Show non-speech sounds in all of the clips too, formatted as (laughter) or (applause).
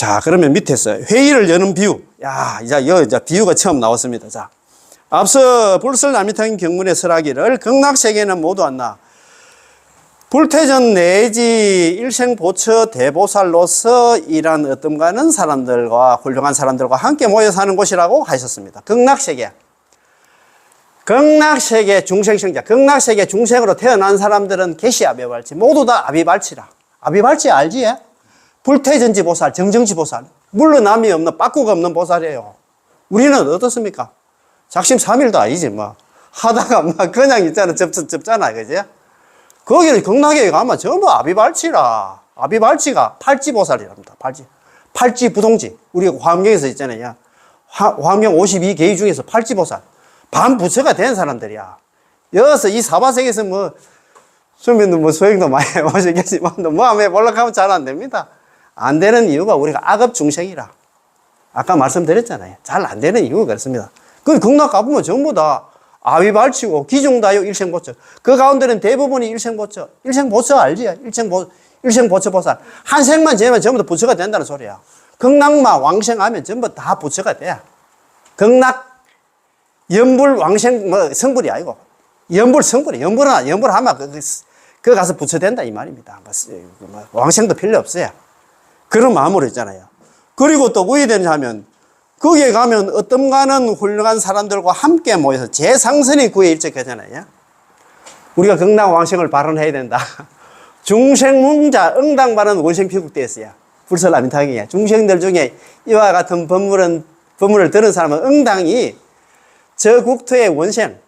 자, 그러면 밑에서 회의를 여는 비유. 야, 이제, 여, 이제 비유가 처음 나왔습니다. 자. 앞서 불설 남이탕 경문의 설하기를 극락 세계는 모두 안나. 불태전 내지 일생 보처 대보살로서 일한 어떤 가는 사람들과 훌륭한 사람들과 함께 모여 사는 곳이라고 하셨습니다. 극락 세계. 극락 세계 중생생자, 극락 세계 중생으로 태어난 사람들은 개시 아비발치, 모두 다 아비발치라. 아비발치 알지? 예? 불태전지 보살, 정정지 보살. 물러남이 없는, 빠꾸가 없는 보살이에요. 우리는 어떻습니까? 작심 삼일도 아니지, 뭐. 하다가 막 그냥 있잖아, 접접, 접잖아, 그지? 거기를 극락에 가면 전부 아비발치라. 아비발치가 팔지보살이랍니다. 팔지. 팔지 부동지. 우리가 화엄경에서 있잖아요. 화, 화엄경 52개의 중에서 팔지보살. 반부처가 된 사람들이야. 여기서 이 사바세계에서 뭐, 수면도 뭐 소행도 많이 (laughs) 해보시겠지만, 뭐 하면 올라가면 잘 안 됩니다. 안 되는 이유가 우리가 악업 중생이라. 아까 말씀드렸잖아요. 잘 안 되는 이유가 그렇습니다. 그 극락 가보면 전부 다 아위발치고 기중다요 일생보처. 그 가운데는 대부분이 일생보처. 일생보처 알지? 일생보, 일생보처 보살. 한 생만 재면 전부 다 부처가 된다는 소리야. 극락마 왕생하면 전부 다 부처가 돼. 극락 연불 왕생 뭐 성불이 아니고 연불 성불이 연불은 연불하면 그, 그, 그 가서 부처 된다 이 말입니다. 뭐, 왕생도 필요 없어요. 그런 마음으로 있잖아요. 그리고 또 왜 되냐 하면 거기에 가면 어떤 가는 훌륭한 사람들과 함께 모여서 제상선이 구에 일적하잖아요. 우리가 극락 왕생을 발언해야 된다. (laughs) 중생문자 응당 발언 원생 피국대였어요. 불설라민탕이야. 중생들 중에 이와 같은 법물은, 법물을 들은 사람은 응당이 저 국토의 원생,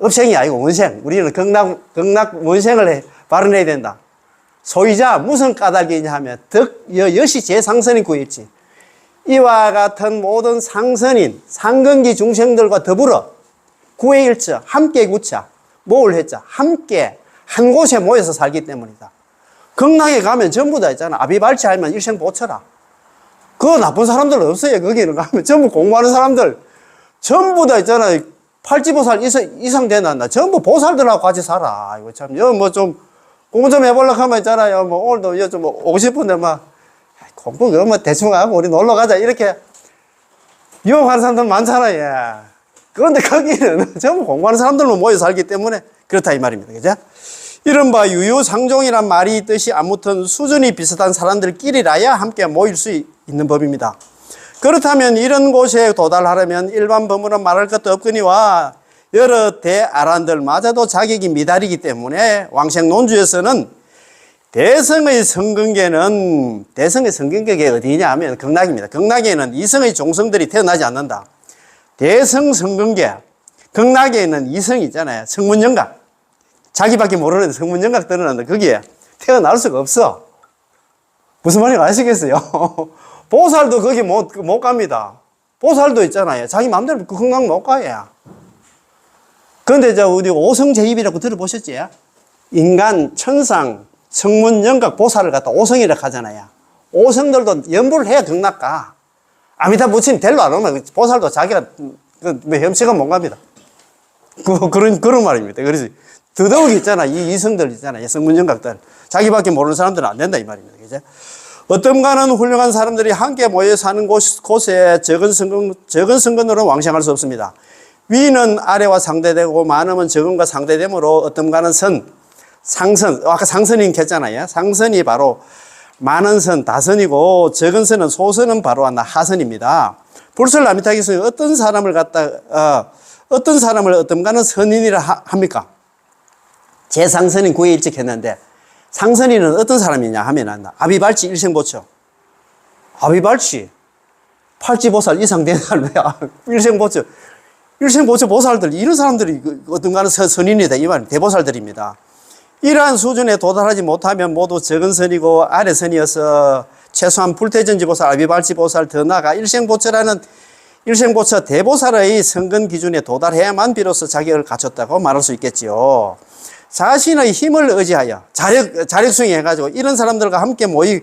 업생이 아니고 원생. 우리는 극락, 극락 원생을 해- 발언해야 된다. 소유자 무슨 까닭이 냐 하면 덕, 여, 여시 제상선이 구했지. 이와 같은 모든 상선인, 상근기 중생들과 더불어 구해일처, 함께 구차, 모을 했자, 함께 한 곳에 모여서 살기 때문이다. 극락에 가면 전부 다 있잖아. 아비발치 하면 일생보처라. 그 나쁜 사람들 없어요. 거기는 (laughs) 가면 전부 공부하는 사람들. 전부 다 있잖아. 팔지보살 이상, 이상 된다. 전부 보살들하고 같이 살아. 이거 참, 여, 뭐 좀, 공부 좀 해보려고 하면 있잖아요. 뭐, 오늘도 여좀 오고 싶은데 막, 공부 그거 뭐 대충 하고 우리 놀러 가자. 이렇게 유혹하는 사람들 많잖아요. 예. 그런데 거기는 (laughs) 전부 공부하는 사람들만 모여 살기 때문에 그렇다 이 말입니다. 그죠? 이른바 유유상종이란 말이 있듯이 아무튼 수준이 비슷한 사람들끼리라야 함께 모일 수 있는 법입니다. 그렇다면 이런 곳에 도달하려면 일반 법문은 말할 것도 없거니와 여러 대아란들마저도 자격이 미달이기 때문에 왕생 논주에서는 대성의 성근계는 대성의 성근계가 어디냐 하면 극락입니다. 극락에는 이성의 종성들이 태어나지 않는다. 대성 성근계 극락에 있는 이성이 있잖아요. 성문영각 자기밖에 모르는 성문영각 드러난다. 거기에 태어날 수가 없어. 무슨 말인지 아시겠어요? (laughs) 보살도 거기 못, 못 갑니다. 보살도 있잖아요. 자기 마음대로 그 극락 못 가요. 그런데 저 우리 오성제입이라고 들어보셨지? 인간, 천상, 성문, 영각, 보살을 갖다 오성이라고 하잖아요. 오성들도 연부를 해야 극락 가. 아미타 부처님 데리러 안 오면 보살도 자기가 그 혐식은 못 갑니다. 그, 그런, 그런 말입니다. 그래서 더더욱 있잖아. 이 이성들 있잖아. 성문 영각들. 자기밖에 모르는 사람들은 안 된다. 이 말입니다. 그죠? 어떤가는 훌륭한 사람들이 함께 모여 사는 곳, 곳에 적은 성근, 적은 성근으로 왕생할 수 없습니다. 위는 아래와 상대되고 많으면 적은과 상대되므로 어떤가는 선, 상선, 아까 상선인 했잖아요. 상선이 바로 많은 선, 다선이고 적은 선은 소선은 바로 하선입니다. 불설 라미탁에서 어떤 사람을 갖다, 어, 어떤 사람을 어떤가는 선인이라 하- 합니까? 제 상선인 구에 일찍했는데 상선인은 어떤 사람이냐 하면 아비발치 일생보처. 아비발치. 팔지보살 이상 된 사람, 일생보처. 일생보처 보살들, 이런 사람들이 그 어떤가는 선- 선인이다. 이 말, 대보살들입니다. 이러한 수준에 도달하지 못하면 모두 적은 선이고 아래 선이어서 최소한 불태전지 보살, 아비발지 보살 더 나아가 일생보처라는 일생보처 대보살의 성근 기준에 도달해야만 비로소 자격을 갖췄다고 말할 수 있겠지요. 자신의 힘을 의지하여 자력, 자력수행 해가지고 이런 사람들과 함께 모이,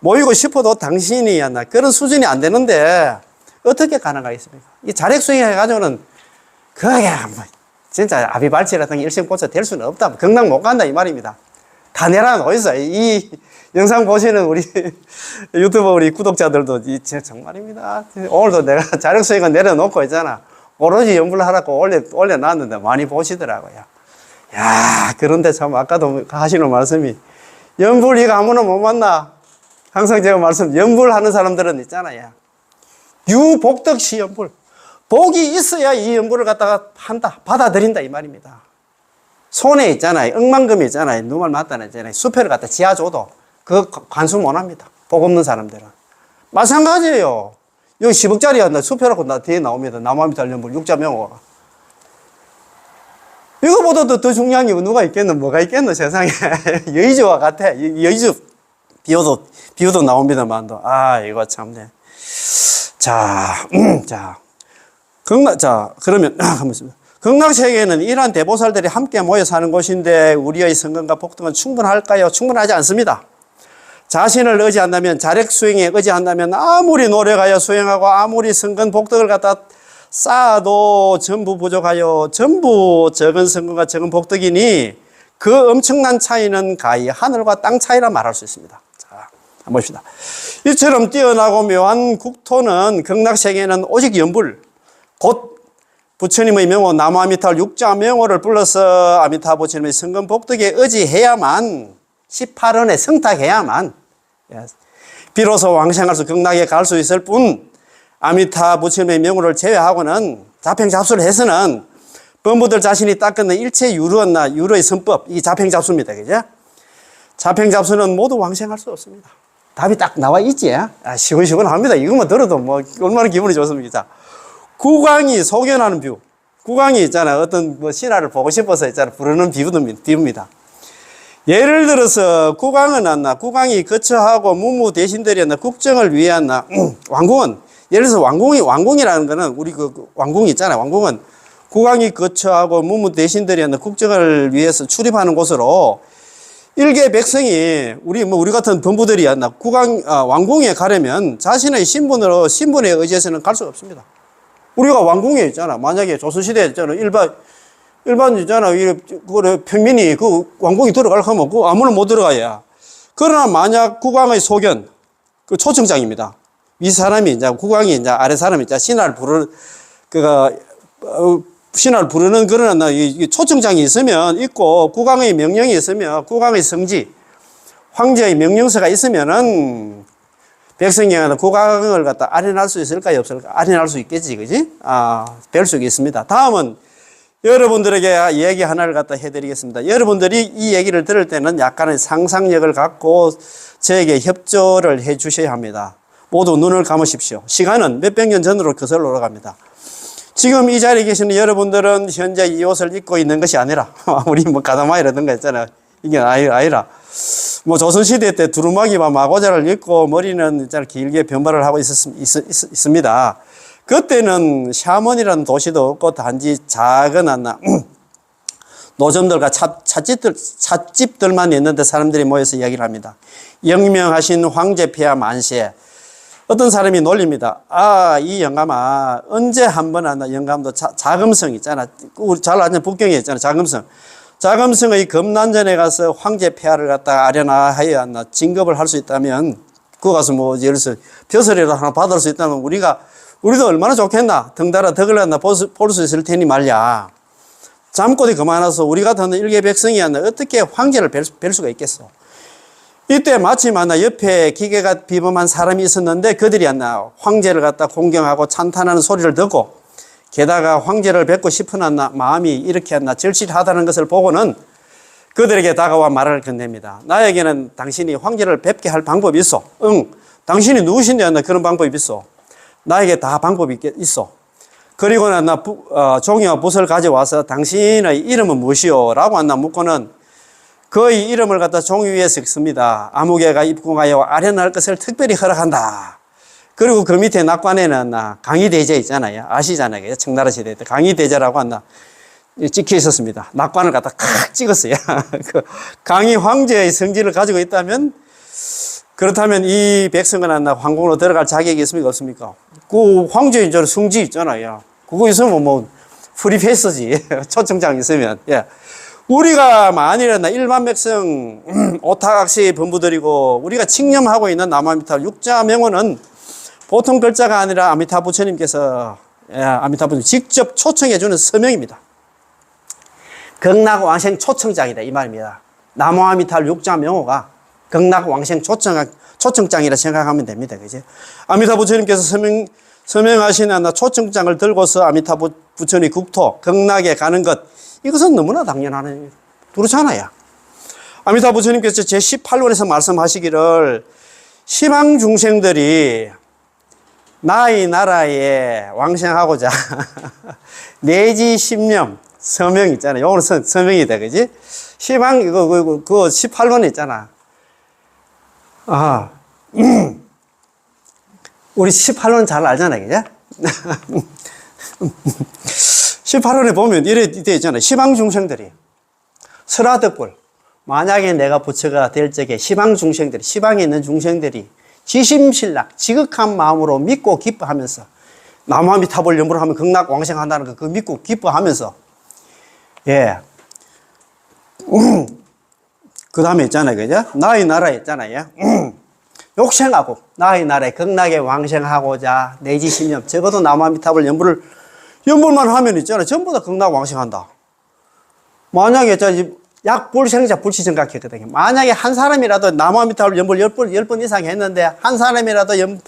모이고 싶어도 당신이 나 그런 수준이 안 되는데 어떻게 가능하겠습니까? 이 자력수행 해가지고는 그게 뭐 진짜 아비발치라든가 일생보처 될 수는 없다. 극락 못 간다 이 말입니다. 다내란 어디서 이 영상 보시는 우리 (laughs) 유튜버 우리 구독자들도 이 제- 정말입니다. 오늘도 내가 (laughs) 자력 수익은 내려놓고 있잖아. 오로지 연불 하라고 올려, 올려놨는데 많이 보시더라고요. 야, 그런데 참 아까도 하시는 말씀이 연불 이거 아무나 못 만나. 항상 제가 말씀, 연불 하는 사람들은 있잖아요. 유복덕시 연불. 복이 있어야 이 연불을 갖다가 한다, 받아들인다 이 말입니다. 손에 있잖아요. 억만금이 있잖아요. 누말 맞다는 있잖아요. 수표를 갖다 지어줘도 그 관수 못 합니다. 복 없는 사람들은. 마찬가지예요. 여기 10억짜리야. 수표라고 나 뒤에 나옵니다. 나무함이 달려물 육자 명호가. 이거보다도 더 중요한 게 누가 있겠노? 뭐가 있겠노? 세상에. (laughs) 여의주와 같아. 여- 여의주 비유도, 비유도 나옵니다만도. 아, 이거 참네. 자, 음, 자. 극락, 자, 그러면, (clears throat) 한번 있습니다. 극락세계는 이러한 대보살들이 함께 모여 사는 곳인데 우리의 성근과 복등은 충분할까요? 충분하지 않습니다. 자신을 의지한다면, 자력 수행에 의지한다면 아무리 노력하여 수행하고 아무리 성근 복덕을 갖다 쌓아도 전부 부족하여 전부 적은 성근과 적은 복덕이니 그 엄청난 차이는 가히 하늘과 땅 차이라 말할 수 있습니다. 자, 한번 봅시다. 이처럼 뛰어나고 묘한 국토는 극락세계는 오직 연불, 곧 부처님의 명호 나무아미타를 육자 명호를 불러서 아미타 부처님의 성근 복덕에 의지해야만 18원에 성탁해야만 예, 비로소 왕생할 수 극락에 갈 수 있을 뿐 아미타 부처님의 명호를 제외하고는 자평잡수를 해서는 범부들 자신이 닦는 일체 유루나 유루의 선법 이 자평잡수입니다. 그죠? 자평잡수는 모두 왕생할 수 없습니다. 답이 딱 나와 있지? 아, 시원시원합니다. 이것만 들어도 뭐 얼마나 기분이 좋습니까? 자, 국왕이 소견하는 뷰. 국왕이 있잖아. 어떤 뭐 신하를 보고 싶어서 있잖아. 부르는 비유입니다. 예를 들어서 국왕은 안나 국왕이 거처하고 무무 대신들이 안나 국정을 위한 나 왕궁은 예를 들어서 왕궁이 왕궁이라는 거는 우리 그, 그 왕궁이 있잖아요. 왕궁은 국왕이 거처하고 무무 대신들이 안나 국정을 위해서 출입하는 곳으로 일개 백성이 우리 뭐 우리 같은 범부들이 안나 국왕 아, 왕궁에 가려면 자신의 신분으로 신분에 의지해서는 갈 수가 없습니다. 우리가 왕궁에 있잖아. 만약에 조선시대에 있잖아. 일반, 일반 있잖아. 이, 그, 평민이 그 왕궁에 들어가려고 하면 그 아무나 못 들어가야. 그러나 만약 국왕의 소견, 그 초청장입니다. 위 사람이 이제 국왕이 이제 아래 사람이 이제 신하를 부르는, 그가, 어, 신하를 부르는 그런 이- 이 초청장이 있으면 있고 국왕의 명령이 있으면 국왕의 성지, 황제의 명령서가 있으면은 백성이 국왕을 갖다 아련할 수 있을까요? 없을까? 아련할 수 있겠지, 그지? 아, 별수 있습니다. 다음은 여러분들에게 얘기 하나를 갖다 해드리겠습니다. 여러분들이 이 얘기를 들을 때는 약간의 상상력을 갖고 저에게 협조를 해 주셔야 합니다. 모두 눈을 감으십시오. 시간은 몇백 년 전으로 거슬러 올라갑니다. 지금 이 자리에 계시는 여러분들은 현재 이 옷을 입고 있는 것이 아니라, (laughs) 우리 뭐 가다마 이라든가 있잖아요. 이게 아니라, 뭐 조선시대 때 두루마기와 마고자를 입고 머리는 길게 변발을 하고 있었, 있, 있, 습니다 그때는 샤먼이라는 도시도 없고 단지 작은 하나 (clears throat) 노점들과 찻, 찻집들, 찻집들만 있는데 사람들이 모여서 이야기를 합니다. 영명하신 황제 폐하 만세. 어떤 사람이 놀립니다. 아, 이 영감아, 언제 한 번 하나 영감도 자, 자금성 있잖아. 우리 잘 아는 북경에 있잖아. 자금성. 자금성의 금난전에 가서 황제 폐하를 갖다가 아련하여 하나 진급을 할 수 있다면 그거 가서 뭐 예를 들어서 벼슬이라도 하나 받을 수 있다면 우리가 우리도 얼마나 좋겠나 덩달아 덕을 하나 볼 수 있을 테니 말이야. 잠꼬대 그만해서 우리 같은 일개 백성이 하나 어떻게 황제를 뵐, 수- 뵐 수가 있겠어? 이때 마침 하나 옆에 기계가 비범한 사람이 있었는데 그들이 하나 황제를 갖다 공경하고 찬탄하는 소리를 듣고 게다가 황제를 뵙고 싶은 마음이 이렇게 하나 절실하다는 것을 보고는 그들에게 다가와 말을 건넵니다. 나에게는 당신이 황제를 뵙게 할 방법이 있어. 응. 당신이 누구신데 하나 그런 방법이 있어. 나에게 다 방법이 있어. 그리고는 나 부- 어, 종이와 붓을 가져와서 당신의 이름은 무엇이오? 라고 하나 묻고는 그의 이름을 갖다 종이 위에 적습니다. 아무개가 입궁하여 아련할 것을 특별히 허락한다. 그리고 그 밑에 낙관에는 나 강의대제 있잖아요. 아시잖아요. 청나라 시대 때 강의대제라고 한다. 찍혀 있었습니다. 낙관을 갖다 칵 찍었어요. (laughs) 그 강희 황제의 성질을 가지고 있다면 그렇다면 이 백성은 하나 황궁으로 들어갈 자격이 있습니까? 없습니까? 그 황제의 저 승지 있잖아요. 그거 있으면 뭐 프리패스지. (laughs) 초청장 있으면. 예. 우리가 만일이나 일반 백성 음, 오타각시 본부들이고 우리가 칙념하고 있는 남아미타 육자 명호는 보통 글자가 아니라 아미타 부처님께서 예, 아미타 부처님 직접 초청해 주는 서명입니다. 극락왕생 초청장이다 이 말입니다. 나무아미타 육자 명호가 극락왕생 초청 초청장이라 생각하면 됩니다. 그지? 아미타 부처님께서 서명 서명하시는 나 초청장을 들고서 아미타 부- 부처님 국토 극락에 가는 것 이것은 너무나 당연한. 그렇잖아요. 아미타 부처님께서 제 18월에서 말씀하시기를 시방 중생들이 나의 나라에 왕생하고자 (laughs) 내지 십념 서명 있잖아요. 오늘 서, 서명이다, 그지? 시방 이거 그, 그, 그 18번 있잖아. 아, (clears throat) 우리 18원 잘 알잖아요, 그죠? (laughs) 18원에 보면 이래 돼 있잖아요. 시방 중생들이 설화덕불 만약에 내가 부처가 될 적에 시방 중생들이 시방에 있는 중생들이 지심신락 지극한 마음으로 믿고 기뻐하면서 남아미탑을 염불 하면 극락 왕생한다는 거그 믿고 기뻐하면서 예. (clears throat) 그 다음에 있잖아요. 그죠? 나의 나라 있잖아요. (clears throat) 욕생하고 나의 나라에 극락에 왕생하고자 내지 신념 적어도 남아미탑을 연불을 연불만 하면 있잖아요. 전부 다 극락 왕생한다. 만약에. 약 불생자 불치정각했거든요. 만약에 한 사람이라도 남아미탑을 연불 열 번, 열번 이상 했는데 한 사람이라도 연,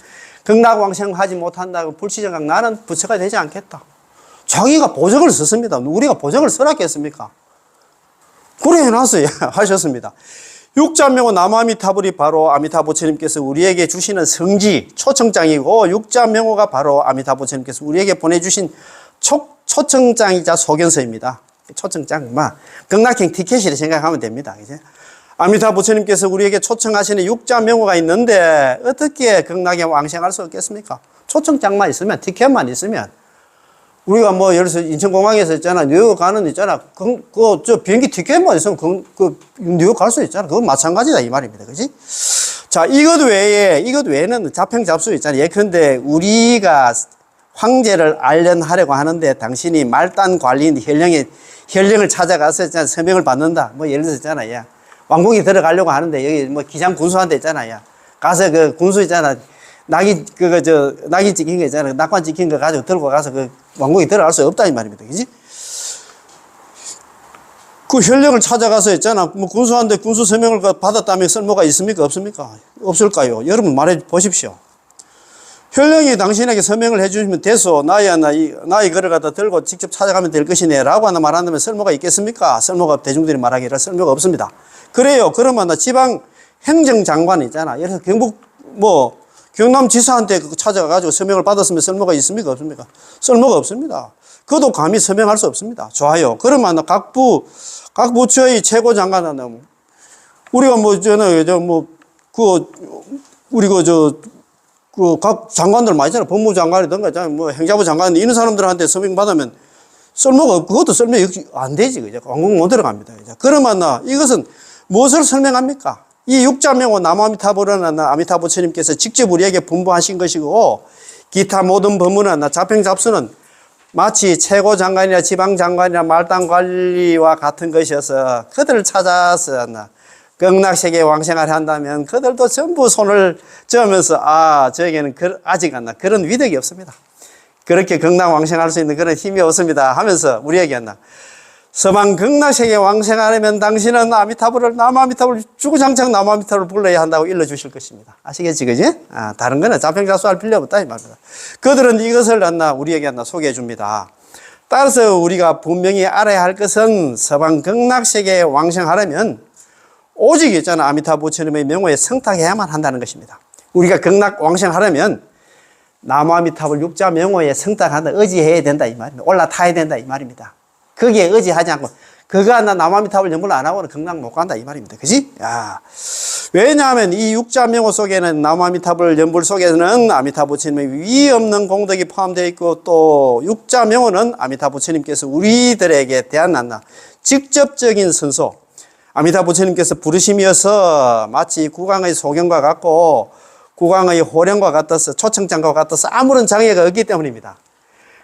극락 왕생 하지 못한다고 불치정각 나는 부처가 되지 않겠다. 자기가 보적을 썼습니다. 우리가 보적을 써놨겠습니까? 그래 해놨어요. 하셨습니다. 육자명호 남아미타불이 바로 아미타부처님께서 우리에게 주시는 성지, 초청장이고, 육자명호가 바로 아미타부처님께서 우리에게 보내주신 초, 초청장이자 소견서입니다. 초청장, 막, 극락행 티켓이라 생각하면 됩니다. 이제. 아미타 부처님께서 우리에게 초청하시는 육자 명호가 있는데, 어떻게 극락에 왕생할 수 없겠습니까? 초청장만 있으면, 티켓만 있으면, 우리가 뭐 예를 들어서 인천공항에서 있잖아 뉴욕 가는 데 있잖아 그, 그, 저 비행기 티켓만 있으면 그, 그 뉴욕 갈 수 있잖아 그건 마찬가지다 이 말입니다 그지 자 이것 외에 이것 외에는 자평 잡수 있잖아 예컨대 우리가 황제를 알련하려고 하는데 당신이 말단 관리인 혈령에 혈령을 찾아가서 서명을 받는다. 뭐 예를 들어서 있잖아 야. 왕궁에 들어가려고 하는데 여기 뭐 기장 군수한테 있잖아 야. 가서 그 군수 있잖아. 낙이 그거 저 낙이 찍힌 거 있잖아. 낙관 찍힌 거 가지고 들고 가서 그 왕궁에 들어갈 수 없다 이 말입니다. 그지? 그 혈령을 찾아가서 있잖아. 뭐 군수한테 군수 서명을 그 받았다면 쓸모가 있습니까? 없습니까? 없을까요? 여러분 말해 보십시오 혈령이 당신에게 서명을 해주시면 됐어 나야 나이 나이 갖다 들고 직접 찾아가면 될 것이네 라고 하나 말한다면 쓸모가 있겠습니까 쓸모가 대중들이 말하기를 쓸모가 없습니다 그래요 그러면 나 지방 행정장관 있잖아 들어서 경북 뭐 경남 지사한테 그거 찾아가가지고 서명을 받았으면 쓸모가 있습니까? 없습니까? 쓸모가 없습니다. 그도 감히 서명할 수 없습니다. 좋아요. 그러면 각 부, 각 부처의 최고 장관은 우리가 뭐, 저는, 저, 뭐, 그, 우리 그, 저, 그 각 장관들 많이 있잖아. 법무장관이든가, 있잖아. 뭐 행자부 장관, 이런 사람들한테 서명 받으면 쓸모가 그것도 설명 안 되지. 그죠? 왕궁 못 들어갑니다. 그죠? 그러면 나 이것은 무엇을 설명합니까? 이 육자명호 남아미타불은 아미타부처님께서 직접 우리에게 분부하신 것이고 기타 모든 법문은 자평 잡수는 마치 최고 장관이나 지방 장관이나 말단 관리와 같은 것이어서 그들을 찾아서 극락세계 왕생활 한다면 그들도 전부 손을 저으면서 아 저에게는 그, 아직 안나 그런 위력이 없습니다. 그렇게 극락 왕생할 수 있는 그런 힘이 없습니다 하면서 우리에게 한나 서방 극락세계 왕생하려면 당신은 아미타불을 남아미타불 주구장창 남아미타불을 불러야 한다고 일러주실 것입니다. 아시겠지, 그지? 아, 다른 거는 자평자수할 필요 없다, 이 말입니다. 그들은 이것을 안나, 우리에게 안나 소개해 줍니다. 따라서 우리가 분명히 알아야 할 것은 서방 극락세계에 왕생하려면 오직 있잖아, 아미타부처님의 명호에 성탁해야만 한다는 것입니다. 우리가 극락 왕생하려면 남아미타불 육자 명호에 성탁한다, 의지해야 된다, 이 말입니다. 올라타야 된다, 이 말입니다. 거기에 의지하지 않고 그가 나 남아미탑을 연구를 안 하고는 극락 못 간다 이 말입니다. 그지? 야. 왜냐하면 이 육자 명호 속에는 남아미탑을 연불 속에는 아미타 부처님의 위 없는 공덕이 포함되어 있고 또 육자 명호는 아미타 부처님께서 우리들에게 대한 난나 직접적인 선소 아미타 부처님께서 부르심이어서 마치 국왕의 소경과 같고 국왕의 호령과 같아서 초청장과 같아서 아무런 장애가 없기 때문입니다.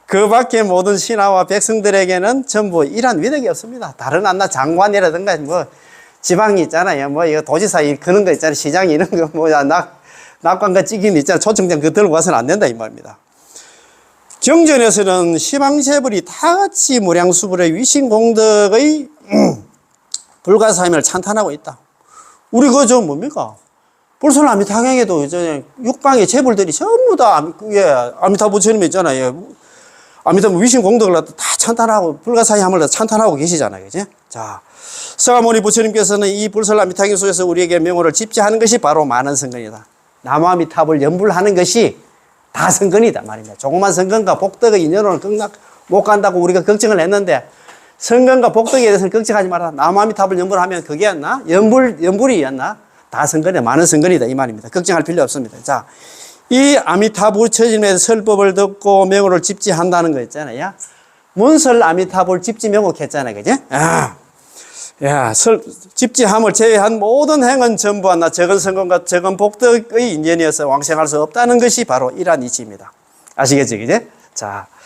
그 밖에 모든 신하와 백성들에게는 전부 이러한 위력이 없습니다. 다른 안나 장관이라든가 뭐 지방이 있잖아요. 뭐 이거 도지사 일 그런 거 있잖아요. 시장 이런 거 뭐야 낙 낙관과 찍인 있잖아요. 초청장 그 들고 가서는 안 된다 이 말입니다. 경전에서는 시방세벌이 다 같이 무량수불의 위신공덕의 (clears throat) 불가사임을 찬탄하고 있다. 우리 그저 뭡니까? 불설 아미타경에도 이제 육방의 재벌들이 전부 다 아미, 예, 아미타 부처님 있잖아요. 아미타 위신 공덕을 다 찬탄하고 불가사의함을 다 찬탄하고 계시잖아요. 그지? 자, 서가모니 부처님께서는 이 불설 아미타경 속에서 우리에게 명호를 집지하는 것이 바로 많은 성근이다. 남아미탑을 연불하는 것이 다 성근이다 말입니다. 조그만 성근과 복덕의 인연으로는 극락 못 간다고 우리가 걱정을 했는데 성근과 복덕에 대해서는 걱정하지 마라. 남아미탑을 연불하면 그게였나? 연불, 연불이었나? 다 성근이다. 많은 성근이다. 이 말입니다. 걱정할 필요 없습니다. 자, 이 아미타불 처짐의 설법을 듣고 명호를 집지한다는 거 있잖아요. 문설 아미타불 집지 명곡했잖아요. 그지? 아. 야, 설, 집지함을 제외한 모든 행은 전부 하나 적은 성공과 적은 복덕의 인연이어서 왕생할 수 없다는 것이 바로 이러한 이치입니다. 아시겠죠, 이제? 자,